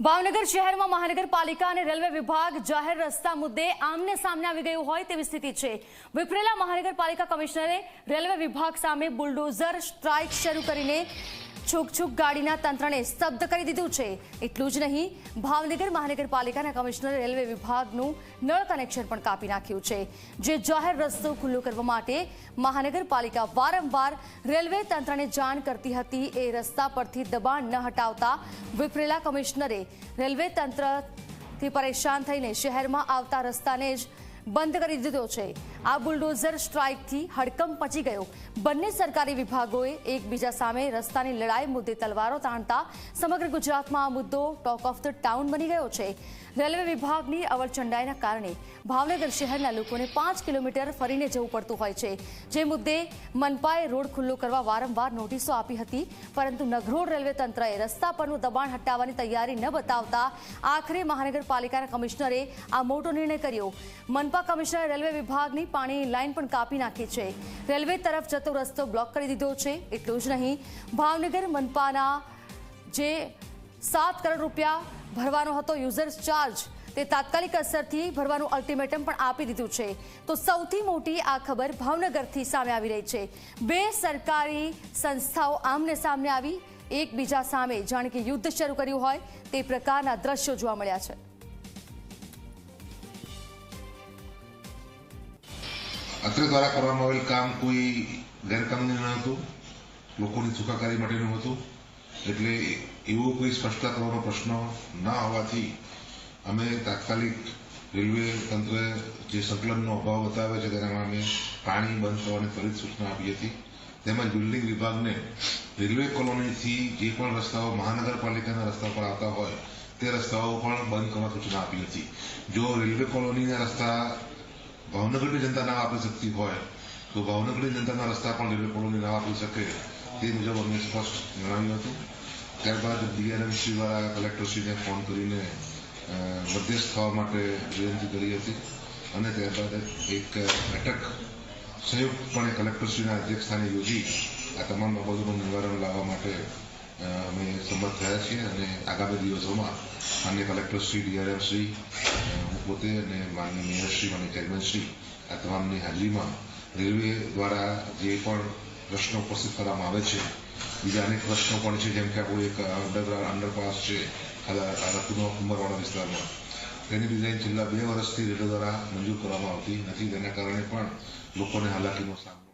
ભાવનગર શહેરમાં મહાનગરપાલિકા અને રેલવે વિભાગ જાહેર રસ્તા મુદ્દે આમને સામને આવી ગયું હોય તેવી સ્થિતિ છે. વિપરેલા મહાનગરપાલિકા કમિશનરે રેલવે વિભાગ સામે બુલડોઝર સ્ટ્રાઇક શરૂ કરીને છૂક છૂક ગાડીના તંત્રને સ્તબ્ધ કરી દીધું છે. એટલું જ નહીં, ભાવનગર મહાનગરપાલિકાના કમિશનરે રેલવે વિભાગનું નળ કનેક્શન પણ કાપી નાખ્યું છે. જે જાહેર રસ્તો ખુલ્લો કરવા માટે મહાનગરપાલિકા વારંવાર રેલવે તંત્રને જાણ કરતી હતી, એ રસ્તા પરથી દબાણ ન હટાવતા વિપરેલા કમિશનરે રેલવે તંત્રથી પરેશાન થઈને શહેરમાં આવતા રસ્તાને જ બંધ કરી દીધો છે. આ બુલડોઝર સ્ટ્રાઇકથી હડકંપ મચી ગયો. બંને સરકારી વિભાગોએ એકબીજા સામે રસ્તાની લડાઈ મુદ્દે તલવારો તાણતા સમગ્ર ગુજરાતમાં આ મુદ્દો ટોક ઓફ ધ ટાઉન બની ગયો છે. રેલવે વિભાગની અવરચંડાઈના કારણે ભાવનગર શહેરના લોકોને પાંચ કિલોમીટર ફરીને જવું પડતું હોય છે. જે મુદ્દે મનપાએ રોડ ખુલ્લો કરવા વારંવાર નોટિસો આપી હતી, પરંતુ નગરોડ રેલવે તંત્રએ રસ્તા પરનું દબાણ હટાવવાની તૈયારી ન બતાવતા આખરે મહાનગરપાલિકાના કમિશનરે આ મોટો નિર્ણય કર્યો. મનપા કમિશનર રેલવે વિભાગની પાણીની લાઇન પણ કાપી નાખી છે. રેલવે તરફ જતો રસ્તો બ્લોક કરી દીધો છે. એટલું જ નહીં, ભાવનગર મનપાના જે સાત કરોડ રૂપિયા ભરવાનો હતો યુઝર્સ ચાર્જ, તે તાત્કાલિક અસરથી ભરવાનું અલ્ટિમેટમ પણ આપી દીધું છે. તો સૌથી મોટી આ ખબર ભાવનગરથી સામે આવી રહી છે. બે સરકારી સંસ્થાઓ આમને સામને આવી એકબીજા સામે. જાણે કે યુદ્ધ શરૂ કર્યું હોય, તે પ્રકારના દ્રશ્યો જોવા મળ્યા છે. અત્રે દ્વારા કરવામાં આવેલ કામ કોઈ ગેરકાનૂની ન હતું. લોકોની સુખાકારી માટેનું હતું. એટલે એવો કોઈ સ્પષ્ટતા કરવાનો પ્રશ્ન ન હોવાથી અમે તાત્કાલિક રેલવે તંત્ર જે સંકલનનો અભાવ બતાવે છે તેના અમે પાણી બંધ કરવાની ત્વરિત સૂચના આપી હતી. તેમજ બિલ્ડિંગ વિભાગને રેલવે કોલોનીથી જે પણ રસ્તાઓ મહાનગરપાલિકાના રસ્તા પર આવતા હોય, તે રસ્તાઓ પણ બંધ કરવા સૂચના આપી હતી. જો રેલવે કોલોનીના રસ્તા ભાવનગરની જનતા ના આપી શકતી હોય તો ભાવનગરની જનતાના રસ્તા પણ રેલવે કોલોની ના આપી શકે તે મુજબ અમને સ્પષ્ટ જણાવ્યું હતું ત્યારબાદ ડીઆરએમસી દ્વારા કલેક્ટરશ્રીને ફોન કરીને મધ્યસ્થ થવા માટે વિનંતી કરી હતી અને ત્યારબાદ એક બેઠક સંયુક્તપણે કલેક્ટરશ્રીના અધ્યક્ષસ્થાને યોજી આ તમામ બાબતોનું નિવારણ લાવવા માટે અમે સંમત થયા છીએ અને આગામી દિવસોમાં માન્ય કલેક્ટરશ્રી ડીઆરએમશ્રી પોતે અને માન્ય મેયરશ્રી અને ચેરમેનશ્રી આ તમામની હાજરીમાં રેલવે દ્વારા જે પણ પ્રશ્નો ઉપસ્થિત કરવામાં આવે છે, બીજા અનેક પ્રશ્નો પણ છે, જેમ કે આપણું એક અંડરગ્રાઉન્ડ અંડરપાસ છે રતુનો કુંભરવાડા વિસ્તારમાં. તેની ડિઝાઇન છેલ્લા બે વર્ષથી રેલવે દ્વારા મંજૂર કરવામાં આવતી નથી. તેના કારણે પણ લોકોને હાલાકીનો સામનો